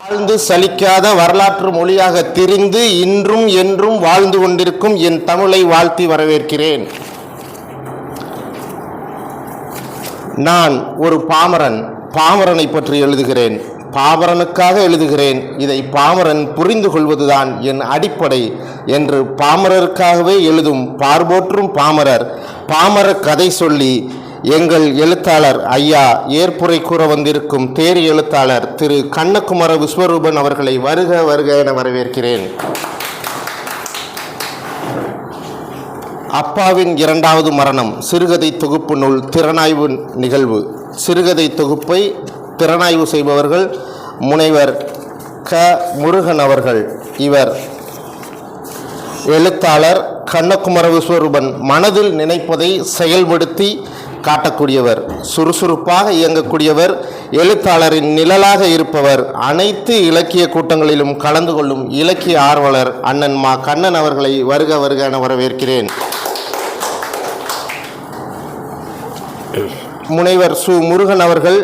வாழ்ந்து சலிக்காத வரலாற்று மொழியாக திரிந்து இன்றும் என்றும் வாழ்ந்து கொண்டிருக்கும் என் தமிழை வாழ்த்தி வரவேற்கிறேன். நான் ஒரு பாமரன் பாமரனை பற்றி எழுதுகிறேன். பாமரனுக்காக எழுதுகிறேன். இதை பாமரன் புரிந்து கொள்வதுதான் என் அடிப்படை என்று பாமரருக்காகவே எழுதும் பார்போற்றும் பாமரர் பாமர கதை சொல்லி எங்கள் எழுத்தாளர் ஐயா ஏற்புரை கூற வந்திருக்கும் தேர் எழுத்தாளர் திரு கண்ணகுமார விஸ்வரூபன் அவர்களை வருக வருக என வரவேற்கிறேன். அப்பாவின் இரண்டாவது மரணம் சிறுகதை தொகுப்பு நூல் திறனாய்வு நிகழ்வு. சிறுகதை தொகுப்பை திறனாய்வு செய்பவர்கள் முனைவர் க. முருகன் அவர்கள். இவர் எழுத்தாளர் கண்ணகுமர விஸ்வரூபன் மனதில் நினைப்பதை செயல்படுத்தி காட்டக்கூடியவர் சுறுசுறுப்பாக இயங்கக்கூடியவர் எழுத்தாளரின் நிழலாக இருப்பவர் அனைத்து இலக்கிய கூட்டங்களிலும் கலந்து கொள்ளும் இலக்கிய ஆர்வலர் அண்ணன் மா கண்ணன் அவர்களை வருக வருக என வரவேற்கிறேன். முனைவர் சு முருகன் அவர்கள்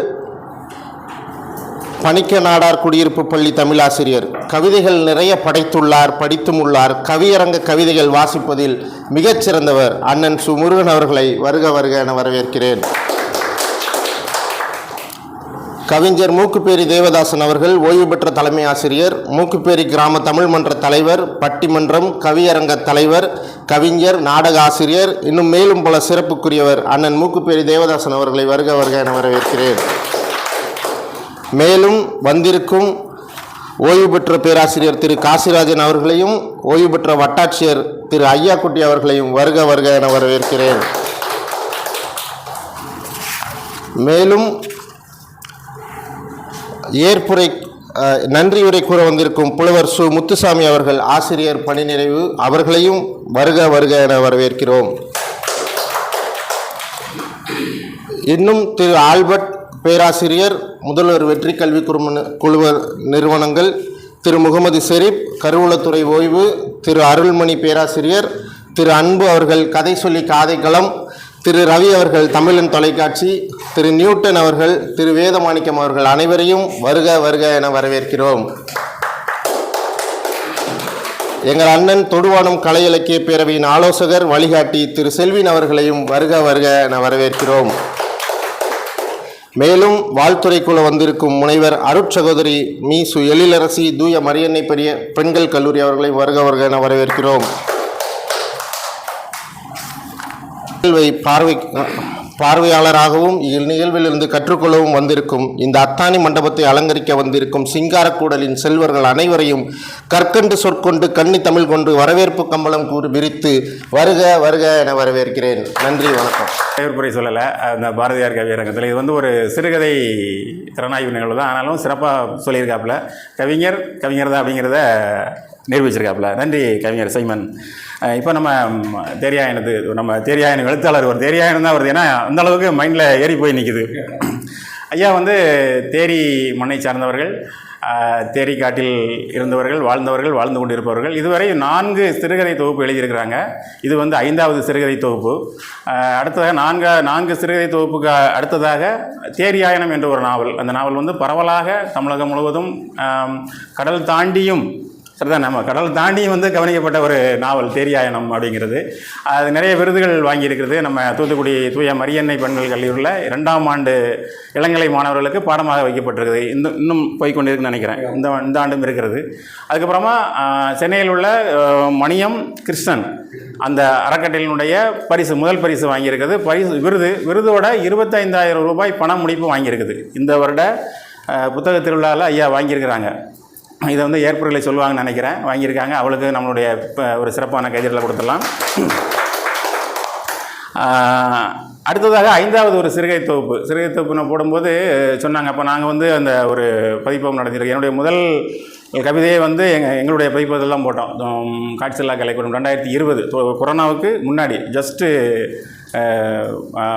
பணிக்க நாடார் குடியிருப்பு பள்ளி தமிழாசிரியர். கவிதைகள் நிறைய படைத்துள்ளார் படித்தும் உள்ளார். கவியரங்க கவிதைகள் வாசிப்பதில் மிகச்சிறந்தவர் அண்ணன் சு. முருகன் அவர்களை வருக வருக என வரவேற்கிறேன். கவிஞர் மூக்குப்பேரி தேவதாசன் அவர்கள் ஓய்வு பெற்ற தலைமை ஆசிரியர். மூக்குப்பேரி கிராம தமிழ் மன்ற தலைவர் பட்டிமன்றம் கவியரங்க தலைவர் கவிஞர் நாடக ஆசிரியர். இன்னும் மேலும் பல சிறப்புக்குரியவர் அண்ணன் மூக்குப்பேரி தேவதாசன் அவர்களை வருக வருக என வரவேற்கிறேன். மேலும் வந்திருக்கும் ஓய்வு பெற்ற பேராசிரியர் திரு காசிராஜன் அவர்களையும் ஓய்வு பெற்ற வட்டாட்சியர் திரு ஐயாக்குட்டி அவர்களையும் வருக வருக என வரவேற்கிறேன். மேலும் ஏற்புரை நன்றியுரை கூற வந்திருக்கும் புலவர் சு. முத்துசாமி அவர்கள் ஆசிரியர் பணி நிறைவு அவர்களையும் வருக வருக என வரவேற்கிறோம். இன்னும் திரு ஆல்பர்ட் பேராசிரியர் முதல்வர் வெற்றி கல்வி குழும குழுவ நிறுவனங்கள் திரு முகமது ஷெரீப் கருவூலத்துறை ஓய்வு திரு அருள்மணி பேராசிரியர் திரு அன்பு அவர்கள் கதை சொல்லி காதைக்களம் திரு ரவி அவர்கள் தமிழன் தொலைக்காட்சி திரு நியூட்டன் அவர்கள் திரு வேதமாணிக்கம் அவர்கள் அனைவரையும் வருக வருக என வரவேற்கிறோம். எங்கள் அண்ணன் தொடுவானம் கலை இலக்கிய பேரவையின் ஆலோசகர் வழிகாட்டி திரு செல்வின் அவர்களையும் வருக வருக என வரவேற்கிறோம். மேலும் வாழ்த்துறைக்குள்ள வந்திருக்கும் முனைவர் அருட்சகோதரி மீ சு எழிலரசி தூய மரியன்னை பெரிய பெண்கள் கல்லூரி அவர்களை வருக வருக என வரவேற்கிறோம். நிகழ்வை பார்வை பார்வையாளராகவும் இந்நிகழ்விலிருந்து கற்றுக்கொள்ளவும் வந்திருக்கும் இந்த அத்தானி மண்டபத்தை அலங்கரிக்க வந்திருக்கும் சிங்காரக்கூடலின் செல்வர்கள் அனைவரையும் கற்கண்டு சொற்கொண்டு கன்னி தமிழ் கொண்டு வரவேற்பு கம்பளம் கூறி விரித்து வருக வருக என வரவேற்கிறேன். நன்றி வணக்கம். பெயர்புரை சொல்லலை அந்த பாரதியார் கவியரங்கத்தில் இது வந்து ஒரு சிறுகதை திறனாய்வு நிகழ்வு தான். ஆனாலும் சிறப்பாக சொல்லியிருக்காப்புல. கவிஞர் கவிஞர் தான் அப்படிங்கிறத நிரூபிச்சிருக்காப்புல. நன்றி கவிஞர் சைமன். இப்போ நம்ம தேரியாயனது நம்ம தேரியாயன எழுத்தாளர் ஒரு தேரியாயனம் தான் வருது. ஏன்னா அந்த அளவுக்கு மைண்டில் ஏறி போய் நிற்கிது ஐயா வந்து தேரி மண்ணை சார்ந்தவர்கள் தேரி காட்டில் இருந்தவர்கள் வாழ்ந்தவர்கள் வாழ்ந்து கொண்டிருப்பவர்கள். இதுவரை நான்கு சிறுகதை தொகுப்பு எழுதியிருக்கிறாங்க. இது வந்து ஐந்தாவது சிறுகதை தொகுப்பு. அடுத்ததாக நான்கு நான்கு சிறுகதை தொகுப்புக்கு அடுத்ததாக தேரியாயனம் என்ற ஒரு நாவல். அந்த நாவல் வந்து பரவலாக தமிழகம் முழுவதும் கடல் தாண்டியும் சரிதான் நம்ம கடல் தாண்டி வந்து கவனிக்கப்பட்ட ஒரு நாவல் தேரியாயனம் அப்படிங்கிறது. அது நிறைய விருதுகள் வாங்கியிருக்கிறது. நம்ம தூத்துக்குடி தூய மரியன்னை பெண்கள் கல்லூரியில் இரண்டாம் ஆண்டு இளங்கலை மாணவர்களுக்கு பாடமாக வைக்கப்பட்டிருக்குது இந்த இன்னும் போய்க்கொண்டிருக்குன்னு நினைக்கிறேன். இந்த இந்த ஆண்டும் இருக்கிறது. அதுக்கப்புறமா சென்னையில் உள்ள மணியம் கிருஷ்ணன் அந்த அறக்கட்டளையினுடைய பரிசு முதல் பரிசு வாங்கியிருக்கிறது. பரிசு விருது விருதோட இருபத்தைந்தாயிரம் ரூபாய் பண முடிப்பு வாங்கியிருக்குது. இந்த வருட புத்தக திருவிழாவில் ஐயா வாங்கியிருக்கிறாங்க. இதை வந்து ஏற்புரைகளை சொல்லுவாங்கன்னு நினைக்கிறேன். வாங்கியிருக்காங்க. அவளுக்கு நம்மளுடைய ஒரு சிறப்பான கைதிகளை கொடுத்துடலாம். அடுத்ததாக ஐந்தாவது ஒரு சிறுகை தொகுப்பு. சிறுகை தொகுப்பு நான் போடும்போது சொன்னாங்க. அப்போ நாங்கள் வந்து அந்த ஒரு பதிப்பகம் நடத்திருக்கோம் என்னுடைய முதல் கவிதையை வந்து எங்கள் எங்களுடைய பதிப்பதெல்லாம் போட்டோம். உம், காட்சில்லா கலைக்கூடம் ரெண்டாயிரத்தி இருபது. கொரோனாவுக்கு முன்னாடி ஜஸ்ட்டு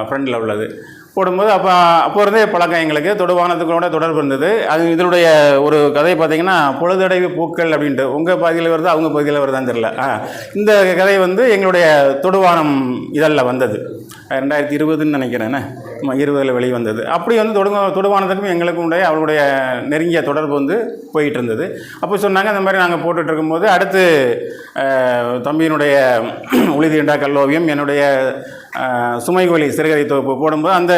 ஃப்ரெண்டில் உள்ளது. போடும்போது அப்போ அப்போ இருந்தே பழக்கம் எங்களுக்கு. தொடுவானத்துக்கூட தொடர்பு இருந்தது. அது இதனுடைய ஒரு கதை பார்த்தீங்கன்னா பொழுதடைவு பூக்கள் அப்படின்ட்டு. உங்கள் பகுதியில் வருதா அவங்க பகுதியில் வருதான்னு தெரில இந்த கதை வந்து எங்களுடைய தொடுவானம் இதழில் வந்தது. ரெண்டாயிரத்தி இருபதுன்னு நினைக்கிறேன் இருபதில் வெளிவந்தது அப்படி வந்து தொடுங்க தொடுவானதுக்கும் எங்களுக்கும் உடைய அவளுடைய நெருங்கிய தொடர்பு வந்து போயிட்டு இருந்தது அப்போ சொன்னாங்க இந்த மாதிரி நாங்கள் போட்டுட்டு இருக்கும்போது அடுத்து தம்பியினுடைய உளிதீண்டா கல்லோவியம் என்னுடைய சுமைகொலி சிறுகதை தொகுப்பு போடும்போது அந்த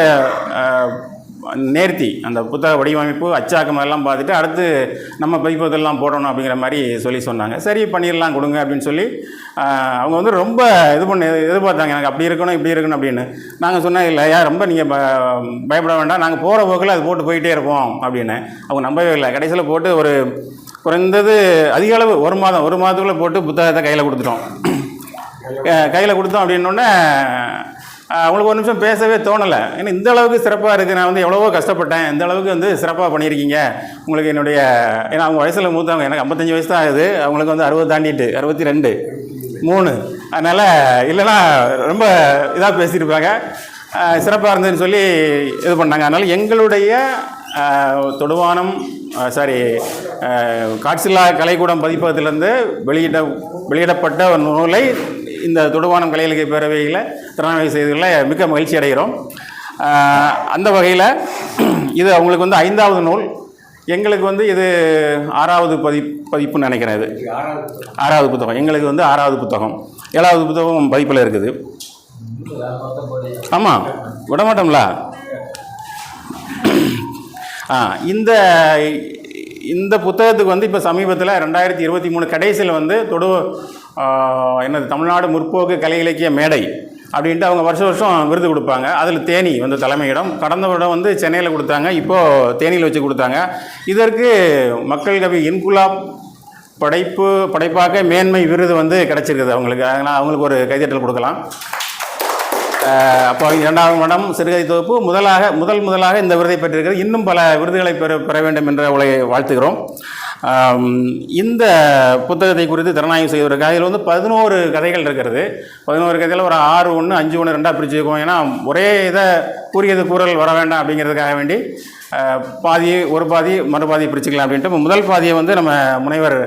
நேர்த்தி அந்த புத்தக வடிவமைப்பு அச்சாக்கம் எல்லாம் பார்த்துட்டு அடுத்து நம்ம பதிப்பதெல்லாம் போடணும் அப்படிங்கிற மாதிரி சொல்லி சொன்னாங்க. சரி பண்ணிடலாம் கொடுங்க அப்படின்னு சொல்லி அவங்க வந்து ரொம்ப இது பண்ணி எதிர்பார்த்தாங்க எனக்கு அப்படி இருக்கணும் இப்படி இருக்கணும் அப்படின்னு. நாங்கள் சொன்னோம் இல்லை ஐயா ரொம்ப நீங்கள் ப பயப்பட வேண்டாம் நாங்கள் போகிற போக்கில் அது போட்டு போயிட்டே இருப்போம் அப்படின்னு. அவங்க நம்பவே இல்லை. கடைசியில் போட்டு ஒரு குறைந்தது அதிக அளவு ஒரு மாதம் ஒரு மாதத்துக்குள்ளே போட்டு புத்தகத்தை கையில் கொடுத்துட்டோம். கையில் கொடுத்தோம் அப்படின்னோடனே அவங்களுக்கு ஒரு நிமிஷம் பேசவே தோணலை. ஏன்னா இந்த அளவுக்கு சிறப்பாக இருக்குது நான் வந்து எவ்வளவோ கஷ்டப்பட்டேன். இந்த அளவுக்கு வந்து சிறப்பாக பண்ணியிருக்கீங்க. உங்களுக்கு என்னுடைய ஏன்னா அவங்க வயசில் மூத்தவங்க எனக்கு ஐம்பத்தஞ்சு வயசு தான் ஆகுது. அவங்களுக்கு வந்து அறுபது தாண்டிட்டு அறுபத்தி ரெண்டு மூணு. அதனால் இல்லைன்னா ரொம்ப இதாக பேசியிருப்பாங்க. சிறப்பாக இருந்ததுன்னு சொல்லி இது பண்ணாங்க. அதனால் எங்களுடைய தொடுவானம் சாரி காட்சில்லா கலைக்கூடம் பதிப்பகத்திலேருந்து வெளியிட வெளியிடப்பட்ட ஒரு நூலை இந்த தொடுவானம் கலை பேரவையில் திறனாய்வு செய்ததில் மிக்க மகிழ்ச்சி அடைகிறோம். அந்த வகையில் இது அவங்களுக்கு வந்து ஐந்தாவது நூல். எங்களுக்கு வந்து இது ஆறாவது பதி பதிப்புன்னு நினைக்கிறேன் இது. ஆறாவது புத்தகம். எங்களுக்கு வந்து ஆறாவது புத்தகம். ஏழாவது புத்தகம் பதிப்பில் இருக்குது. ஆமாம் விடமாட்டோம்ல? ஆ இந்த இந்த புத்தகத்துக்கு வந்து இப்போ சமீபத்தில் ரெண்டாயிரத்தி இருபத்தி மூணு கடைசியில் வந்து தொடு என்னது தமிழ்நாடு முற்போக்கு கலை இலக்கிய மேடை அப்படின்ட்டு அவங்க வருஷம் வருஷம் விருது கொடுப்பாங்க. அதில் தேனி வந்து தலைமையிடம். கடந்த வருடம் வந்து சென்னையில் கொடுத்தாங்க. இப்போது தேனியில் வச்சு கொடுத்தாங்க. இதற்கு மக்கள் கவி இன்குலாப் படைப்பு படைப்பாக்க மேன்மை விருது வந்து கிடச்சிருக்குது அவங்களுக்கு. அதனால் அவங்களுக்கு ஒரு கைதட்டல் கொடுக்கலாம். அப்போ இரண்டாவது மடம் சிறுகதை தொகுப்பு. முதலாக முதல் முதலாக இந்த விருதை பெற்றிருக்கிறது. இன்னும் பல விருதுகளை பெற பெற வேண்டும் என்ற உலகை வாழ்த்துகிறோம். இந்த புத்தகத்தை குறித்து திறனாய்வு செய்வதற்காக இதில் வந்து பதினோரு கதைகள் இருக்கிறது. பதினோரு கதையில் ஒரு ஆறு ஒன்று அஞ்சு ஒன்று ரெண்டாக பிரிச்சுக்குவோம் ஏன்னா ஒரே இதை கூறியது கூறல் வர வேண்டாம் அப்படிங்கிறதுக்காக வேண்டி பாதி ஒரு பாதி மறுபாதி பிரிச்சுக்கலாம் அப்படின்ட்டு. முதல் பாதியை வந்து நம்ம முனைவர்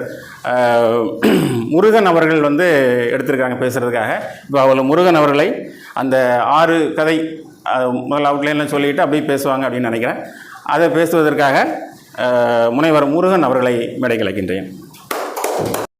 முருகன் அவர்கள் வந்து எடுத்திருக்காங்க பேசுகிறதுக்காக இப்போ அவள் முருகன் அவர்களை அந்த ஆறு கதை முதல்ல அவுட்லைனில் சொல்லிட்டு அப்படியே பேசுவாங்க அப்படின்னு நினைக்கிறேன். அதை பேசுவதற்காக முனைவர் முருகன் அவர்களை மேடை கலைக்கின்றேன்